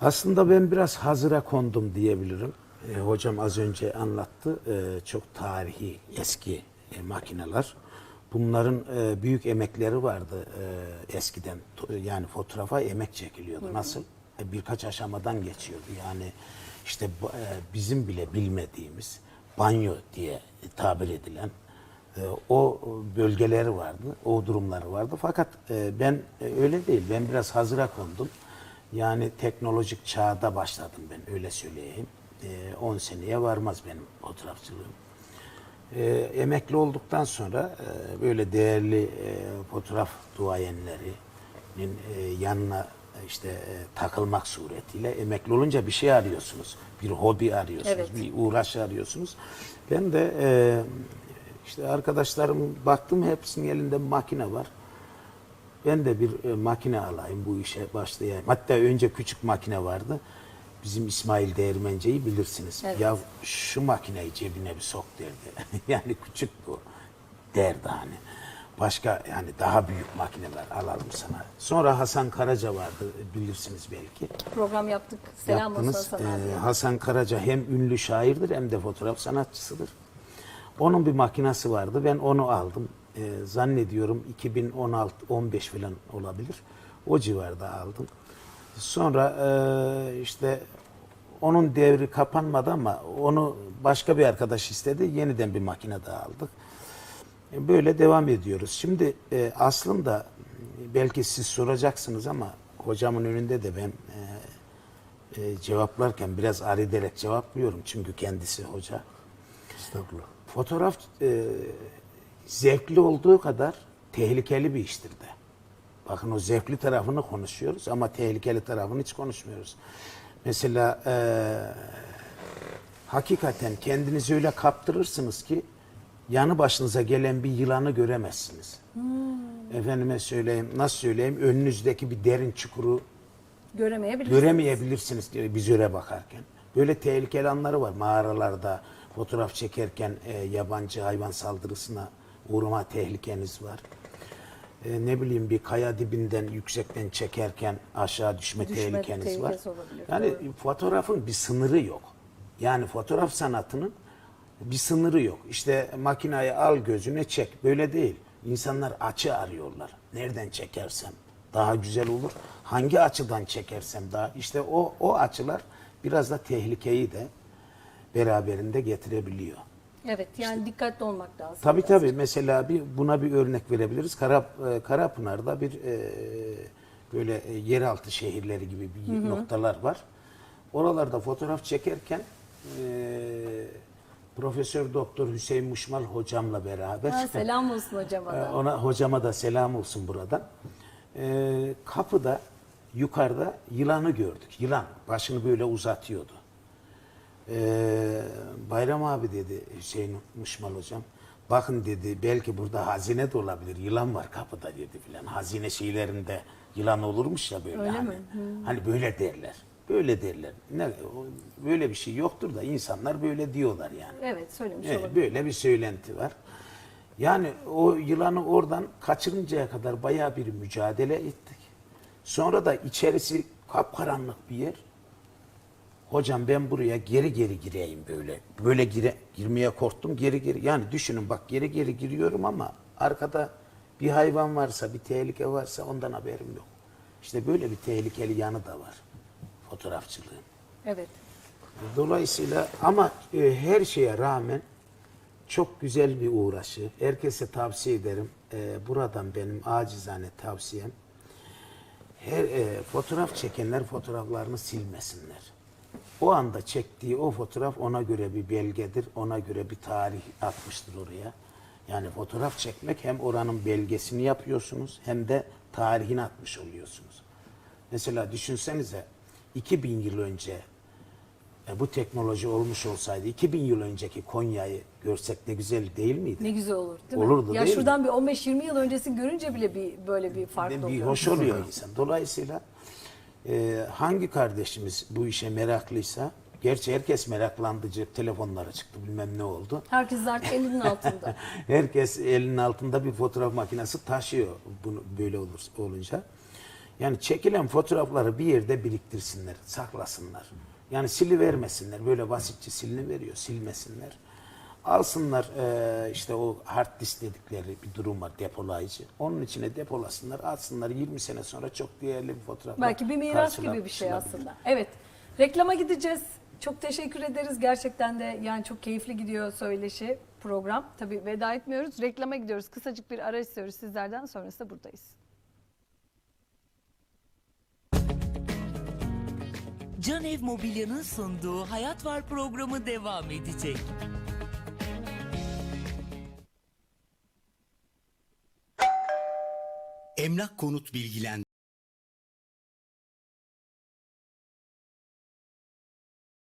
Aslında ben biraz hazıra kondum diyebilirim. E, hocam az önce anlattı. E, çok tarihi eski e, makineler. Bunların e, büyük emekleri vardı e, eskiden. Yani fotoğrafa emek çekiliyordu. Nasıl? E, birkaç aşamadan geçiyordu. Yani işte e, bizim bile bilmediğimiz banyo diye tabir edilen e, o bölgeleri vardı, o durumları vardı. Fakat e, ben e, öyle değil, ben biraz hazıra kondum. Yani teknolojik çağda başladım ben, öyle söyleyeyim. E, 10 seneye varmaz benim fotoğrafçılığım. E, emekli olduktan sonra e, böyle değerli e, fotoğraf duayenlerinin e, yanına işte e, takılmak suretiyle emekli olunca bir şey arıyorsunuz. Bir hobi arıyorsunuz, Evet. bir uğraş arıyorsunuz. Ben de e, işte arkadaşlarım baktım hepsinin elinde makine var. Ben de bir e, makine alayım bu işe başlayayım. Hatta önce küçük makine vardı. Bizim İsmail Değirmenci'yi bilirsiniz. Evet. Ya şu makineyi cebine bir sok derdi. yani küçük bu derdi hani. Başka yani daha büyük makineler alalım sana. Sonra Hasan Karaca vardı bilirsiniz belki. Program yaptık. Selam olsun Yaptınız. Hasan abi. Ee, Hasan Karaca hem ünlü şairdir hem de fotoğraf sanatçısıdır. Onun bir makinesi vardı. Ben onu aldım. Ee, zannediyorum 2016-15 falan olabilir. O civarda aldım. Sonra e, işte onun devri kapanmadı ama onu başka bir arkadaş istedi. Yeniden bir makine daha aldık. E, Böyle devam ediyoruz. Şimdi e, aslında belki siz soracaksınız ama hocamın önünde de ben e, e, cevaplarken biraz ar ederek cevaplıyorum. Çünkü kendisi hoca. Estağfurullah. Fotoğraf e, zevkli olduğu kadar tehlikeli bir iştir de. Bakın o zevkli tarafını konuşuyoruz ama tehlikeli tarafını hiç konuşmuyoruz. Mesela e, hakikaten kendinizi öyle kaptırırsınız ki yanı başınıza gelen bir yılanı göremezsiniz. Efendime söyleyeyim, nasıl söyleyeyim, önünüzdeki bir derin çukuru Göremeyebilirsiniz. göremeyebilirsiniz vizöre bakarken. Böyle tehlikeli anları var mağaralarda fotoğraf çekerken e, yabancı hayvan saldırısına uğrama tehlikeniz var. E, ne bileyim bir kaya dibinden yüksekten çekerken aşağı düşme, Düşme tehlikeniz var. olabilir, Yani doğru. fotoğrafın bir sınırı yok. Yani fotoğraf sanatının bir sınırı yok. İşte makinayı al gözüne çek. Böyle değil. İnsanlar açı arıyorlar. Nereden çekersem daha güzel olur. Hangi açıdan çekersem daha işte o o açılar biraz da tehlikeyi de beraberinde getirebiliyor. Evet yani dikkatli olmak lazım. Tabii biraz. tabii. Mesela bir buna bir örnek verebiliriz. Kara, e, Karapınar'da bir e, böyle e, yeraltı şehirleri gibi bir noktalar var. Oralarda fotoğraf çekerken e, Profesör Doktor Hüseyin Muşmal hocamla beraber Ha, selam olsun hocama e, da. ona hocama da selam olsun buradan. E, kapıda yukarıda yılanı gördük. Yılan başını böyle uzatıyordu. Ee, Bayram abi dedi Hüseyin Muşmal hocam. Bakın dedi belki burada hazine de olabilir. Yılan var kapıda dedi filan. Hazine şeylerinde yılan olurmuş ya böyle. Öyle hani. mi? Hani böyle derler. Böyle derler. Ne, böyle bir şey yoktur da insanlar böyle diyorlar yani. Evet söylemiş Evet, olabilir. böyle bir söylenti var. Yani o yılanı oradan kaçırıncaya kadar bayağı bir mücadele ettik. Sonra da içerisi kapkaranlık bir yer. Hocam ben buraya geri geri gireyim böyle. Böyle gire, girmeye korktum geri geri. Yani düşünün bak geri geri giriyorum ama arkada bir hayvan varsa, bir tehlike varsa ondan haberim yok. İşte böyle bir tehlikeli yanı da var fotoğrafçılığın. Evet. Dolayısıyla ama e, her şeye rağmen çok güzel bir uğraşı. Herkese tavsiye ederim. E, buradan benim acizane tavsiyem her e, fotoğraf çekenler fotoğraflarını silmesinler. O anda çektiği o fotoğraf ona göre bir belgedir, ona göre bir tarih atmıştır oraya. Yani fotoğraf çekmek hem oranın belgesini yapıyorsunuz hem de tarihini atmış oluyorsunuz. Mesela düşünsenize 2000 yıl önce e, bu teknoloji olmuş olsaydı 2000 yıl önceki Konya'yı görsek ne güzel değil miydi? Ne güzel olur değil mi? Olurdu ya değil şuradan bir 15-20 yıl öncesini görünce bile bir böyle bir fark bir oluyor. hoş oluyor insan. Dolayısıyla e, hangi kardeşimiz bu işe meraklıysa, gerçi herkes meraklandı, cep telefonları çıktı bilmem ne oldu. Herkes artık elinin altında. Herkes elinin altında bir fotoğraf makinesi taşıyor bunu böyle olur, olunca. Yani çekilen fotoğrafları bir yerde biriktirsinler, saklasınlar. Yani silivermesinler. Böyle basitçe siliniveriyor, silmesinler. Alsınlar e, işte o hard disk dedikleri bir durum var depolayıcı. Onun içine depolasınlar, atsınlar 20 sene sonra çok değerli bir fotoğraf. Belki bir miras gibi bir şey aslında. Evet. Reklama gideceğiz. Çok teşekkür ederiz. Gerçekten de yani çok keyifli gidiyor söyleşi program. Tabii veda etmiyoruz. Reklama gidiyoruz. Kısacık bir ara istiyoruz sizlerden. Sonrasında buradayız. Can Ev Mobilya'nın sunduğu Hayat Var programı devam edecek. Emlak Konut Bilgilendirme